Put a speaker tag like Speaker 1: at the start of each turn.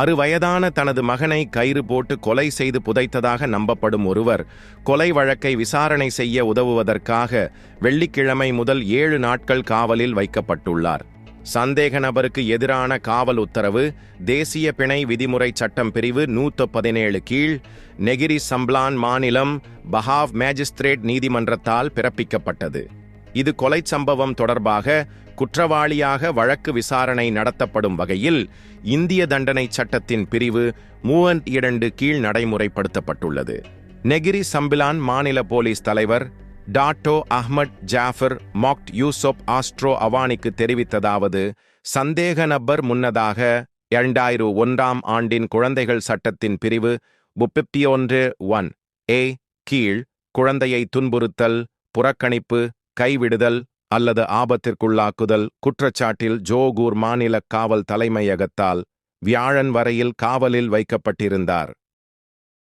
Speaker 1: அறுவயதான தனது மகனை கயிறு போட்டு கொலை செய்து புதைத்ததாக நம்பப்படும் ஒருவர் கொலை வழக்கை விசாரணை செய்ய உதவுவதற்காக வெள்ளிக்கிழமை முதல் ஏழு நாட்கள் காவலில் வைக்கப்பட்டுள்ளார். சந்தேக நபருக்கு எதிரான காவல் உத்தரவு தேசிய பிணை விதிமுறை சட்டம் பிரிவு நூற்று பதினேழு கீழ் நெகிரி சம்ப்லான் மாநிலம் பஹாவ் மேஜிஸ்திரேட் நீதிமன்றத்தால் பிறப்பிக்கப்பட்டது. இது கொலை சம்பவம் தொடர்பாக குற்றவாளியாக வழக்கு விசாரணை நடத்தப்படும் வகையில் இந்திய தண்டனை சட்டத்தின் பிரிவு மூவன் இரண்டு கீழ் நடைமுறைப்படுத்தப்பட்டுள்ளது. நெகிரி சம்பிலான் மாநில போலீஸ் தலைவர் Dato Ahmad Jafar mocked Yusof Astro அவானிக்கு தெரிவித்ததாவது சந்தேக நபர் முன்னதாக இரண்டாயிரம் ஒன்றாம் ஆண்டின் குழந்தைகள் சட்டத்தின் பிரிவு முப்பத்தி ஒன்று ஒன் ஏ கீழ் குழந்தையை துன்புறுத்தல் புறக்கணிப்பு கைவிடுதல் அல்லது ஆபத்திற்குள்ளாக்குதல். குற்றச்சாட்டில் ஜோகூர் மாநில காவல் தலைமையகத்தால் வியாழன் வரையில் காவலில் வைக்கப்பட்டிருந்தார்.